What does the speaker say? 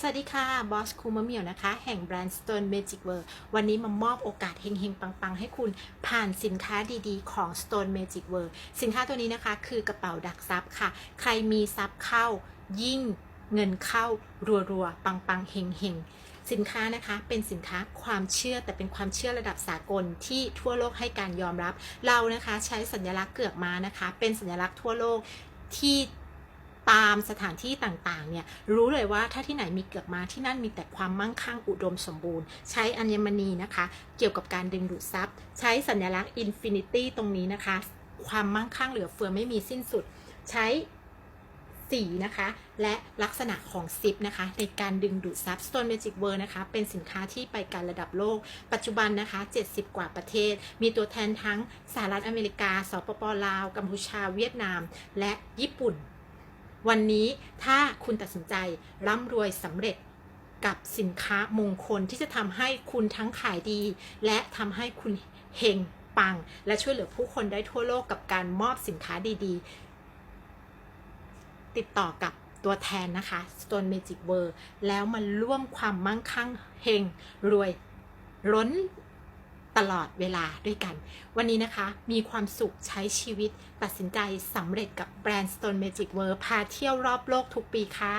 สวัสดีค่ะ บอสคูมะเมียวนะคะ แห่งแบรนด์ Stone Magic World วันนี้มามอบโอกาสเฮงๆ ปังๆ ให้คุณผ่านสินค้าดีๆ ของ Stone Magic World สินค้าตัวนี้นะคะ คือกระเป๋าดักซับค่ะ ใครมีซับเข้ายิ่งเงินเข้ารัวๆ ปังๆ เฮงๆ สินค้านะคะเป็นสินค้าความเชื่อแต่เป็นความเชื่อระดับสากลที่ทั่วโลกให้การยอมรับ เรานะคะใช้สัญลักษณ์เกือกม้านะคะ เป็นสัญลักษณ์ทั่วโลกที่ ตามสถานที่ต่างๆเนี่ยรู้เลยว่าถ้าที่ไหนมีเกือกม้าที่นั่นมีแต่ความมั่งคั่งอุดมสมบูรณ์ ใช้อัญมณีนะคะ เกี่ยวกับการดึงดูดทรัพย์ ใช้สัญลักษณ์อินฟินิตี้ตรงนี้นะคะ ความมั่งคั่งเหลือเฟือไม่มีสิ้นสุด ใช้สีนะคะ และลักษณะของซิปนะคะ ในการดึงดูดทรัพย์ Stone Magic World นะคะ เป็นสินค้าที่ไปการระดับโลก ปัจจุบันนะคะ 70 กว่าประเทศ มีตัวแทนทั้งสหรัฐอเมริกา สปปลาว กัมพูชา เวียดนาม และญี่ปุ่น วันนี้ถ้าคุณตัดสินใจร่ำรวยสำเร็จกับสินค้ามงคลที่จะทำให้คุณทั้งขายดี และทำให้คุณเฮงปัง และช่วยเหลือผู้คนได้ทั่วโลกกับการมอบสินค้าดีๆ ติดต่อกับตัวแทนนะคะ Stone Magic World แล้วมาร่วมความมั่งคั่งเฮงรวยล้น ตลอดเวลาด้วยกัน วันนี้นะคะมีความสุขใช้ชีวิตตัดสินใจสำเร็จกับแบรนด์ Stone Magic World พาเที่ยวรอบโลกทุกปีค่ะ